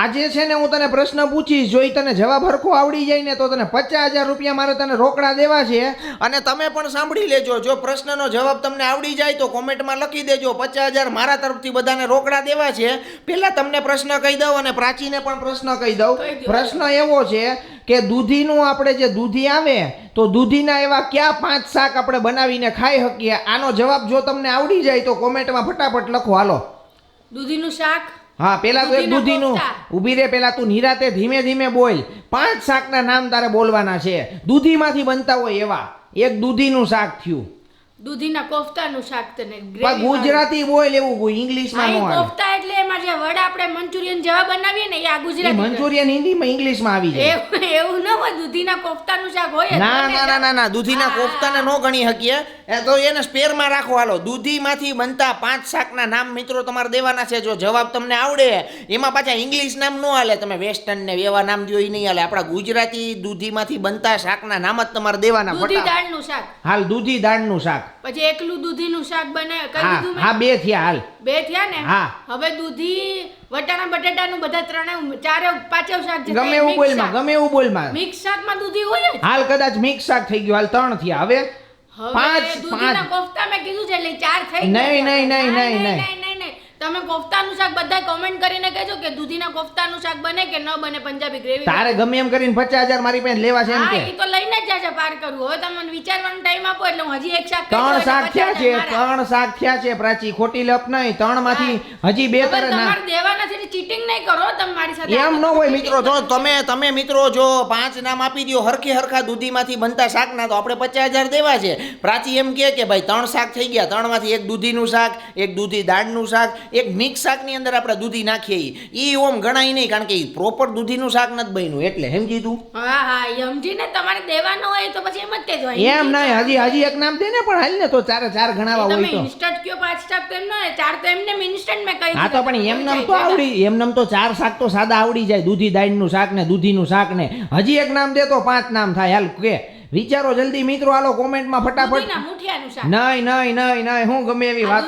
આજે છે ને હું તને પ્રશ્ન પૂછીશ જો તને જવાબ હરખો આવડી જાય ને તો તને પચાસ હજાર રૂપિયા મારે તને રોકડા દેવા છે અને તમે પણ સાંભળી લેજો જો પ્રશ્નનો જવાબ તમને આવડી જાય તો કોમેન્ટમાં લખી દેજો પચાસ હજાર મારા તરફથી બધાને રોકડા દેવા છે. પહેલાં તમને પ્રશ્ન કહી દઉં અને પ્રાચીને પણ પ્રશ્ન કહી દઉં. પ્રશ્ન એવો છે કે દૂધીનું આપણે જે દૂધી આવે તો દૂધીના એવા કયા પાંચ શાક આપણે બનાવીને ખાઈ શકીએ? આનો જવાબ જો તમને આવડી જાય તો કોમેન્ટમાં ફટાફટ લખો. હાલો. દૂધીનું શાક? હા પેલા તો એક દૂધીના દૂધીનું કોફતા. ઊભી રે પેલા તું નિરાતે ધીમે ધીમે બોલ. પાંચ શાકના નામ તારે બોલવાના છે. દૂધીમાંથી બનતા હોય એવા. એક દૂધીનું શાક થયું. દૂધીના કોફતાનું શાક તને ગુજરાતી બોલ એવું ઇંગ્લિશમાં આવે. કોફતા એટલે એમાં જે વડા આપણે મંચુરિયન જેવા બનાવીએ ને એ આ ગુજરાતી મંચુરિયન હિન્દીમાં ઇંગ્લિશમાં આવી જાય. એવું ન હોય દૂધીના કોફતાનું શાક હોય ના ના ના ના ના દૂધીના કોફતાને નો ગણી શકીએ. એ તો એને સ્પેરમાં રાખો હાલો. દૂધીમાંથી બનતા પાંચ શાકના નામ મિત્રો તમારે દેવાના છે જો જવાબ તમને આવડે એમાં પાછા ઇંગ્લિશ નામ નો હાલે. તમે વેસ્ટર્ન ને એવા નામ દો એ નહીં હાલે. આપણા ગુજરાતી દૂધીમાંથી બનતા શાકના નામ જ તમારે દેવાના દૂધી દાળનું શાક. હાલ દૂધી દાળનું શાક. પછી એકલું દૂધીનું શાક બને કઈ હા દીધું હા બે થયા હાલ. બે થયા ને? હા. હવે દૂધી વટાણા બટેટાનું બધા ત્રણે ચારે પાંચે શાક છે ગમે એવું બોલમાં ગમે એવું બોલમાં. મિક્સ શાકમાં દૂધી હોય જ? હાલ કદાચ મિક્સ શાક થઈ ગયું હાલ ત્રણ થયા. હવે હવે પાંચ દૂધીના પાંચ. કોફતા મેં કીધું છે એટલે ચાર થઈ નહીં, ગયા. નહીં, નહીં, નહીં, નહીં. તમે કોફતાનું શાક બધા કમેન્ટ કરીને કહેજો કે દૂધીના કોફતાનું શાક બને કે ન બને પંજાબી ગ્રેવી તારે ગમે એમ કરીને પચાસ હજાર મારી પાસે લેવા છે એમ કે. એ તો લઈને જ જાશે પાર કરવું. હવે તમે વિચારવાનો ટાઈમ આપો એટલે હું હજી એક શાક ત્રણ શાક થયા છે ત્રણ શાક થયા છે પ્રાચી ખોટી લપ નહીં ત્રણમાંથી હજી બે તર ના. તમારે દેવાના છે ચીટિંગ નહીં કરો તમે મારી સાથે એમ ન હોય મિત્રો જો તમે તમે મિત્રો જો પાંચ નામ આપી દો હરખે હરખા દૂધીમાંથી બનતા શાકના તો આપણે પચાસ હજાર દેવા છે. પ્રાચી એમ કહે કે ભાઈ ત્રણ શાક થઈ ગયા ત્રણમાંથી એક દૂધીનું શાક એક દૂધી દાળનું શાક એક મિક્સ શાકની અંદર આપણે દૂધી નાખીએ એ ઓમ ગણાય નહીં કારણ કે પ્રોપર દૂધીનું શાક નથી બન્યું. એટલે સમજી તું હા હા સમજીને તમારે દેવાનો હોય તો પછી એમ જ કહેજો એમ નહીં હજી હજી એક નામ દે ને પણ હાલ ને તો ચાર ચાર ગણાવા હોય તો. ઇન્સ્ટન્ટ કયો પાંચ શાક તો એમ ન ચાર તો એમને ઇન્સ્ટન્ટ મેં કહી હા તો પણ એમ નામ તો આવડી એમ એમનામ તો ચાર શાક તો સાદા આવડી જાય દૂધી દાળનું શાક ને દૂધીનું શાક ને. હજી એક નામ દે તો પાંચ નામ થાય હાલ કે. વિચારો જલ્દી મિત્રો હાલો કોમેન્ટમાં ફટાફટ. નહીં નહીં નહીં નહીં હું ગમે એવી વાત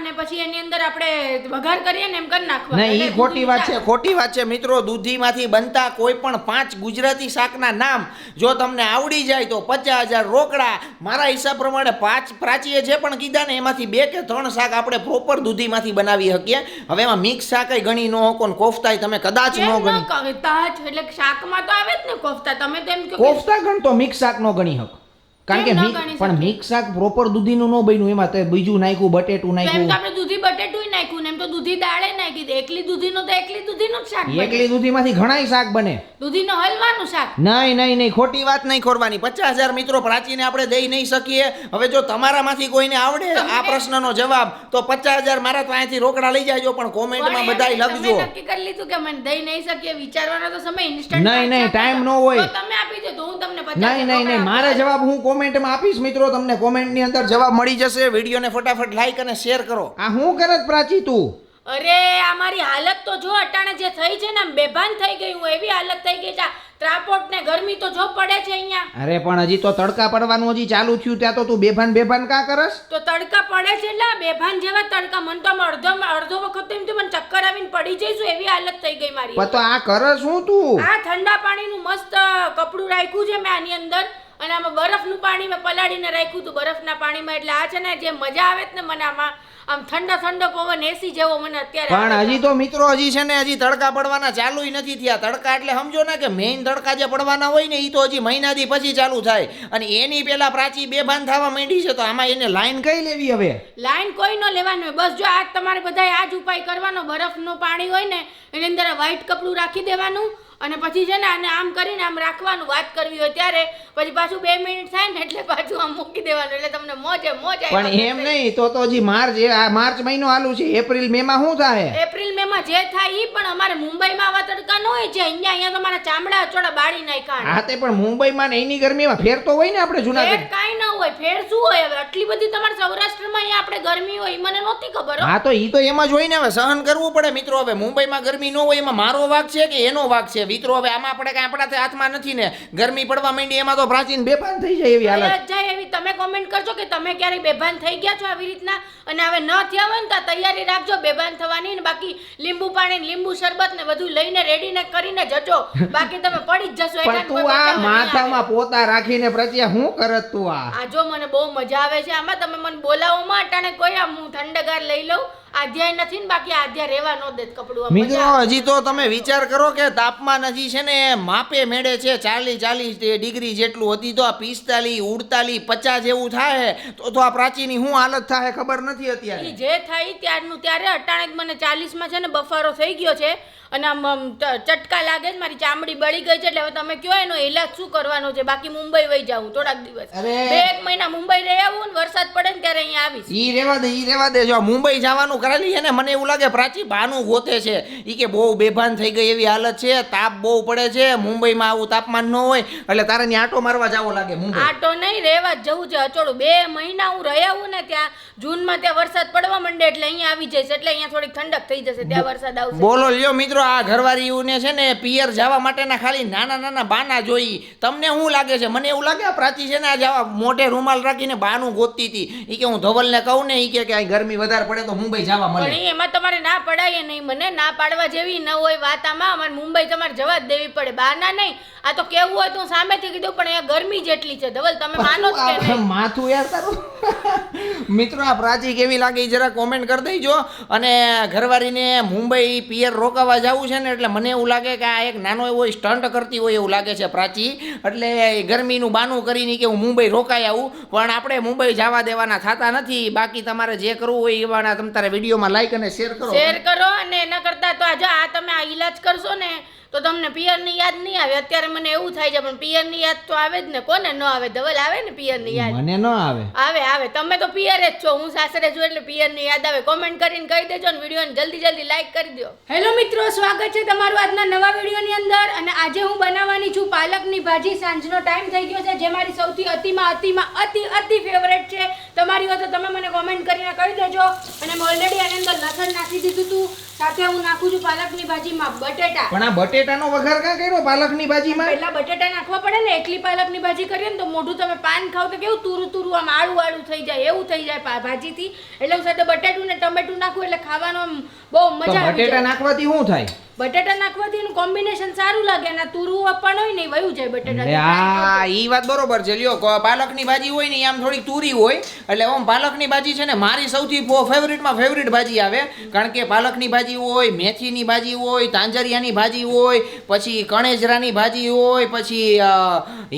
અને પછી એની અંદર આપણે વઘાર કરીએ ને એમ કરી નાખવા નહીં એ ખોટી વાત છે ખોટી વાત છે. મિત્રો દૂધીમાંથી બનતા કોઈ પણ પાંચ ગુજરાતી શાકના નામ જો તમને આવડી જાય તો પચાસ હજાર રોકડા. મારા હિસાબ પ્રમાણે પાંચ પ્રાચીએ જે પણ કીધા ને એમાંથી બે કે ત્રણ શાક આપણે પ્રોપર દૂધીમાંથી બનાવી શકીએ. હવે એમાં મિક્સ શાક ગણી ન હોકો ને કોફતાય તમે કદાચ ન ગણી. તાજ એટલે શાકમાં તો આવે જ ને કોફતા. તમે તેમ કોફતા ગણતો મિક્સ શાક નો ગણી હક. કારણ કે પણ મિક્સ શાક પ્રોપર દૂધીનું ન બન્યું એમાં તો બીજું નાખ્યું બટેટું તો એમ તો આપણે દૂધી બટેટું નાખ્યું ને એમ તો દૂધી દાળે નાખી દે એકલી દૂધીનું તો એકલી દૂધીનું જ શાક બને. એકલી દૂધીમાંથી ઘણાય શાક બને. દૂધીનો હલવાનું શાક. નહીં નહીં નહીં ખોટી વાત નહીં ખોરવાની. પચાસ હજાર મિત્રો પ્રાચીને આપણે દઈ નહીં શકીએ. હવે જો તમારામાંથી કોઈને આવડે આ પ્રશ્નનો જવાબ તો પચાસ હજાર મારા તો અહીંથી રોકડા લઈ જાજો પણ કોમેન્ટમાં બધા બધાય લખજો. નક્કી કરી લીધું કે મને દઈ નહીં શકીએ વિચારવાનો તો સમય ઇન્સ્ટન્ટ નહીં, નહીં, ટાઈમ ન હોય. તો તમે આપી દો તો હું તમને નહીં નહીં નહીં મારા જવાબ હું કોમેન્ટમાં આપીશ મિત્રો. તમને કોમેન્ટની અંદર જવાબ મળી જશે. વિડીયોને ફટાફટ લાઈક અને શેર કરો. આ હું કરત પ્રાચી તું? અરે આ મારી હાલત તો જો અટાણે જે થઈ છે ને બેભાન થઈ ગઈ હું એવી હાલત થઈ ગઈ છે. ટ્રાપોર્ટ ને ગરમી તો જો પડે છે અહીંયા. અરે પણ હજી તો તડકા પડવાનું હજી ચાલુ થયું. ત્યાં તો તું બેભાન બેભાન કા કરસ? તો તડકા પડે છે એટલે બેભાન જેવા તડકા. મન તો અડધો અડધો વખત તો એમ તો મને ચક્કર આવીને પડી જઈશું એવી હાલત થઈ ગઈ મારી. તો આ કરસ હું તું? આ ઠંડા પાણીનું મસ્ત કપડું રાખ્યું છે મેં આની અંદર. અને આમાં બરફનું પાણી મેં પલાળીને રાખ્યું હતું બરફના પાણીમાં. એટલે આ છે ને જે મજા આવે ને મને આમાં આમ ઠંડો ઠંડો પવન એસી જેવો મને અત્યારે પણ હજી તો મિત્રો હજી છે ને હજી તડકા પડવાના ચાલુ નથી થયા. તડકા એટલે સમજો ને કે મેઇન તડકા જે પડવાના હોય ને એ તો હજી મહિનાથી પછી ચાલુ થાય. અને એની પેલા પ્રાચી બેભાન થવા માંડી છે તો આમાં એને લાઈન કઈ લેવી હવે? લાઈન કોઈ ન લેવાનું બસ જો આજ તમારે બધાએ આજ ઉપાય કરવાનો. બરફનું પાણી હોય ને એની અંદર વ્હાઈટ કપડું રાખી દેવાનું. અને પછી છે ને આને આમ કરીને આમ રાખવાનું વાત કરવી હોય ત્યારે પછી પાછું બે મિનિટ થાય ને એટલે પાછું આમ મૂકી દેવાનું એટલે તમને મોજે મોજ પણ એમ નહીં તો તો હજી માર્ચ માર્ચ મહિનો આલુ છે એપ્રિલ મે માં શું થાય? એપ્રિલ મે માં જે થાય ઈ પણ અમારે મુંબઈમાં આવા તડકા ન હોય છે અહીંયા અહીંયા તો મારા ચામડા ચોડા બાળી નાખ્યા હા તે પણ મુંબઈમાં ને એની ગરમીમાં ફેર તો હોય ને આપણે જુનાગઢ. કાંઈ ન હોય ફેર શું હોય હવે? આટલી બધી તમારા સૌરાષ્ટ્રમાં અહીંયા આપણે ગરમી હોય મને નહોતી ખબર હા તો ઈ તો એમાં જ હોય ને હવે સહન કરવું પડે મિત્રો હવે મુંબઈમાં ગરમી ન હોય એમાં મારો વાક છે કે એનો વાક છે? મિત્રો હવે આમાં આપણે કઈ આપણા હાથમાં નથી ને. ગરમી પડવા માંડી એમાં તો પ્રાચીન બેભાન થઈ જાય એવી હાલત. જાય એવી. તમે કોમેન્ટ કરજો કે તમે ક્યારેય બેભાન થઈ ગયા છો આવી રીતના? અને હવે ન થયા હોય ને તો તૈયારી રાખજો બેભાન થવાની ને બાકી લીંબુ પાણી લીંબુ શરબત ને બધું લઈને રેડી ને કરીને જજો. બાકી તમે પડી જ જશો પણ એકાંત તું આ. માથામાં પોતા રાખીને પ્રત્યા હું કરત તું આ? આજો જો મને બહુ મજા આવે છે આમાં તમે મને બોલાવો માં અટાણે કોઈ આમ હું ઠંડગાર લઈ લઉં. આધ્યાય નથી ને બાકી આધ્યા રહેવા ન દે કપડું મિત્રો હજી તો તમે વિચાર કરો કે તાપમાન હજી છે ને માપે મેળે છે ચાલીસ ચાલીસ ડિગ્રી જેટલું હતી તો આ પિસ્તાલીસ ઉડતાલીસ પચાસ જેવું થાય તો તો આ પ્રાચીની શું હાલત થાય ખબર નથી અત્યારે. જે થાય ત્યારનું ત્યારે અટાણે મને ચાલીસમાં છે ને બફારો થઈ ગયો છે. અને આમ ચટકા લાગે છે મારી ચામડી બળી ગઈ છે એટલે હવે તમે કયો એનો ઈલાજ શું કરવાનો છે? બાકી મુંબઈ વહી જાઉં થોડાક દિવસ. બે એક મહિના મુંબઈ રહી આવું ને વરસાદ પડે ને ત્યારે અહીંયા આવીશ. ઈ રેવા દે ઈ રેવા દે. જો મુંબઈ જવાનું કરેલી છે ને મને એવું લાગે પ્રાચી બાનું ગોતે છે. ઈ કે બહુ બેભાન થઈ ગઈ એવી હાલત છે તાપ બહુ પડે છે મુંબઈમાં આવું તાપમાન ન હોય એટલે તારે ત્યાં આટો મારવા જાવો લાગે મુંબઈ. આટો નહીં રહેવા જવું છે અચોડું. બે મહિના હું રહી આવું ને ત્યાં જૂનમાં ત્યાં વરસાદ પડવા માંડે એટલે અહીંયા આવી જઈશ. એટલે અહીંયા થોડીક ઠંડક થઈ જશે ત્યાં વરસાદ આવશે. બોલો લ્યો મિત્રો. આ ઘરવાળીઓને છે ને પિયર જવા માટેના ખાલી નાના નાના બાના જોઈ તમને શું લાગે છે? મને એવું લાગે આ પ્રાચી છે ને આ જવા મોઢે રૂમાલ રાખીને બાનું ગોતતી હતી. એ કે હું ધવલને કહું ને એ કે કે ગરમી વધારે પડે તો મુંબઈ જવા પણ મળે ઈ એમાં તમારે ના પડાય નહીં. મને ના પાડવા જેવી ન હોય વાત આમાં. અમારે મુંબઈ તમારે જવા જ દેવી પડે. બાના નહીં. આ તો કેવું હોય તો સામેથી કીધું પણ અહીંયા ગરમી જેટલી છે. ધવલ તમે માનો જ કે નહીં. માથું યાર તારું. મિત્રો આ પ્રાચી કેવી લાગે જરા કોમેન્ટ કરી દેજો. અને ઘરવાળીને મુંબઈ પિયર રોકાવા જવું છે ને એટલે મને એવું લાગે કે આ એક નાનો એવો સ્ટન્ટ કરતી હોય એવું લાગે છે પ્રાચી. એટલે ગરમીનું બાનું કરીને કે હું મુંબઈ રોકાઈ આવું. પણ આપણે મુંબઈ જવા દેવાના થતા નથી. બાકી તમારે જે કરવું હોય એવાના તમે તારા વિડીયોમાં લાઈક અને શેર કરો. શેર કરો અને એના કરતા તો આજે આ તમે આ ઈલાજ કરશો ને તો તમને પિયરની યાદ નહીં આવે? અત્યારે મને એવું થાય છે પણ પિયરની યાદ તો આવે જ ને. કોને ન આવે? ધવલ આવે ને પિયરની યાદ? મને ન આવે. આવે આવે. તમે તો પિયર જ છો. હું સાસરે છું એટલે પિયરની યાદ આવે. કોમેન્ટ કરીને કહી દેજો ને વિડીયોને જલ્દી જલ્દી લાઈક કરી દો હેલો મિત્રો સ્વાગત છે તમારું આજના નવા વિડીયોની અંદર. અને આજે હું બનાવવાની છું પાલકની ભાજી. સાંજનો ટાઈમ થઈ ગયો છે જે મારી સૌથી અતિમાં અતિમાં અતિ અતિ ફેવરેટ છે. તમારી હોય તો તમે મને કોમેન્ટ કરીને કહી દેજો. અને મેં ઓલરેડી આની અંદર લસણ નાખી દીધું હતું સાથે હું નાખું છું પાલકની ભાજીમાં બટેટા. પણ આ બટેટાનો વઘાર કાં કર્યો પાલકની ભાજીમાં? પહેલા બટેટા નાખવા પડે ને એકલી પાલકની ભાજી કરીએ ને તો મોઢું તમે પાન ખાવ તો કેવું તુરું તુરું આમ આળું આળું થઈ જાય એવું થઈ જાય ભાજીથી. એટલે હું સાથે બટેટું ને ટમેટું નાખું એટલે ખાવાનું બહુ મજા આવે બટેટા નાખવાથી શું થાય? બટેટા નાખવાથી એનું કોમ્બિનેશન સારું લાગે અને તુરું પણ હોય ને વયું જાય બટેટા. હા ઈ વાત બરોબર છે. લ્યો પાલકની ભાજી હોય ને આમ થોડીક તુરી હોય એટલે ઓમ પાલકની ભાજી છે ને મારી સૌથી ફેવરિટમાં ફેવરિટ ભાજી આવે. કારણ કે પાલકની ભાજી હોય મેથીની ભાજી હોય તાંજરિયાની ભાજી હોય પછી કણેજરાની ભાજી હોય પછી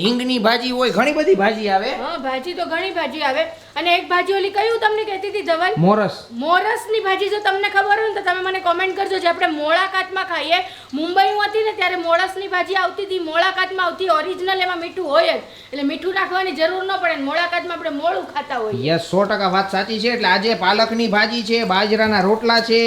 હિંગની ભાજી હોય ઘણી બધી ભાજી આવે. હા ભાજી તો ઘણી ભાજી આવે. અને એક ભાજી ઓલી કયું તમને કહેતી હતી ધવલ? મોરસ. મોરસની ભાજી જો તમને ખબર હોય ને તો તમે મને કોમેન્ટ કરજો જે આપણે મોળાકાતમાં ખાઈએ. મુંબઈ હું હતી ને ત્યારે મોળસની ભાજી આવતી હતી મોળાકાતમાં આવતી ઓરિજિનલ એમાં મીઠું હોય જ. એટલે મીઠું નાખવાની જરૂર ન પડે ને મોળાકાતમાં આપણે મોળું ખાતા હોઈએ. યસ સો ટકા વાત સાચી છે. એટલે આજે પાલકની ભાજી છે બાજરાના રોટલા છે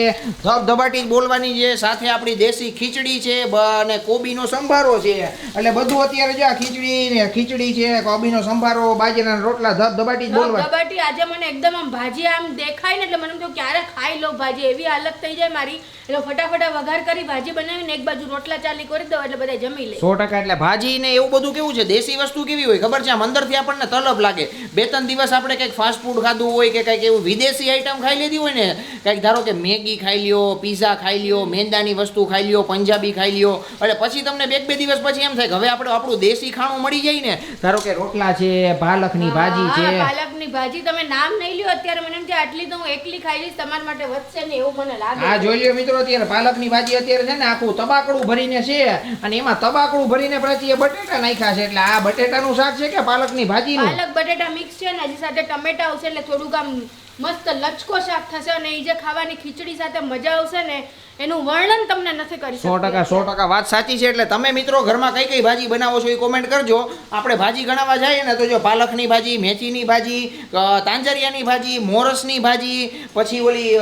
ધબધબાટી જ બોલવાની છે સાથે આપણી દેશી ખીચડી છે અને કોબીનો સંભારો છે. એટલે બધું અત્યારે જો આ ખીચડી ને ખીચડી છે કોબીનો સંભારો બાજરાના રોટલા ધબધબાટી જ બોલવાની. કબાટી આજે મને એકદમ આમ ભાજી આમ દેખાય ને એટલે મને તો ક્યારે ખાઈ લો ભાજી? એવી હાલત થઈ જાય મારી. એટલે ફટાફટ વઘાર કરી ભાજી બનાવીને એક બાજુ રોટલા ચાલી કરી દો એટલે બધા જમી લે. સો ટકા એટલે ભાજી ને એવું બધું કેવું છે? દેશી વસ્તુ કેવી હોય? ખબર છે? આમ અંદરથી આપણને તલબ લાગે. બે ત્રણ દિવસ આપણે કંઈક ફાસ્ટ ફૂડ ખાધું હોય કે કંઈક એવું વિદેશી આઈટમ ખાઈ લીધી હોય ને કંઈક ધારો કે મેગી ખાઈ લ્યો પીઝા ખાઈ લ્યો મેંદાની વસ્તુ ખાઈ લ્યો પંજાબી ખાઈ લ્યો એટલે પછી તમને બે બે દિવસ પછી એમ થાય કે હવે આપણે આપણું દેશી ખાણું મળી જાય ને. ધારો કે રોટલા છે પાલકની ભાજી છે. પાલકની ભાજી તમે નામ નહીં લ્યો અત્યારે મને એમ છે આટલી તો હું એકલી ખાઈ લઈશ તમારા માટે વધશે ને એવું મને લાગે. હા જોઈએ મિત્રો અત્યારે પાલકની ભાજી અત્યારે છે ને આખું તબાકડું ભરીને છે અને એમાં તબાકડું ભરીને પછી એ બટેટા નાખ્યા છે એટલે આ બટેટાનું શાક છે કે પાલકની ભાજી પાલક બટેટા મિક્સ છે ને હજી સાથે ટમેટા આવશે એટલે થોડુંક આમ મસ્ત લચકો શાક થશે અને એ જે ખાવાની ખીચડી સાથે મજા આવશે ને એનું વર્ણન તમને નથી કરી સો ટકા સો ટકા વાત સાચી છે એટલે તમે મિત્રો ઘરમાં કઈ કઈ ભાજી બનાવો છો એ કોમેન્ટ કરજો. આપણે ભાજી ગણાવવા જઈએ ને તો જો પાલકની ભાજી મેથીની ભાજી તાંજરિયાની ભાજી મોરસની ભાજી પછી ઓલી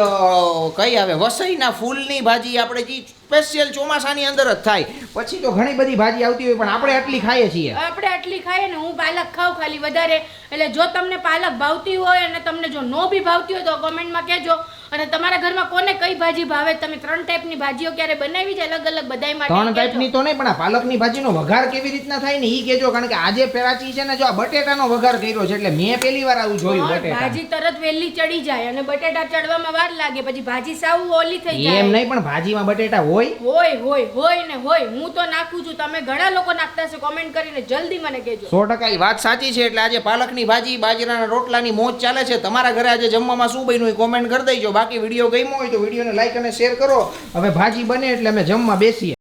કઈ આવે વસઈના ફૂલની ભાજી આપણે જે સ્પેશિયલ ચોમાસાની અંદર જ થાય. પછી તો ઘણી બધી ભાજી આવતી હોય પણ આપણે આટલી ખાઈએ છીએ. આપણે આટલી ખાઈએ ને હું પાલક ખાઉં ખાલી વધારે. એટલે જો તમને પાલક ભાવતી હોય અને તમને જો નો બી ભાવતી હોય તો કોમેન્ટમાં કહેજો. અને તમારા ઘરમાં કોને કઈ ભાજી ભાવે? તમે ત્રણ ટાઈપની ભાજીઓ ક્યારે બનાવી છે? અલગ અલગ બધાય માટે ત્રણ ટાઈપની તો નહીં પણ આ પાલકની ભાજીનો વઘાર કેવી રીતના થાય ને ઈ કેજો કારણ કે આજે પેરાચી છે ને જો આ બટેટાનો વઘાર કર્યો છે એટલે મેં પહેલી વાર આવું જોયું બટેટા. ભાજી તરત વહેલી ચડી જાય અને બટેટા ચડવામાં વાર લાગે પછી ભાજી સાવ ઓલી થઈ એમ નહીં પણ ભાજીમાં બટેટા હોય? હોય હોય હોય ને હોય. હું તો નાખું છું. તમે ઘણા લોકો નાખતા હશે કોમેન્ટ કરીને જલ્દી મને કહેજો. સો ટકા ઈ વાત સાચી છે એટલે આજે પાલકની ભાજી બાજરાના રોટલાની મોજ ચાલે છે. તમારા ઘરે આજે જમવામાં શું બન્યું એ કોમેન્ટ કરી દેજો. બાકી વીડિયો ગમ્યો હોય તો વિડીયોને લાઈક અને શેર કરો. હવે ભાજી બને એટલે અમે જમવા બેસીએ.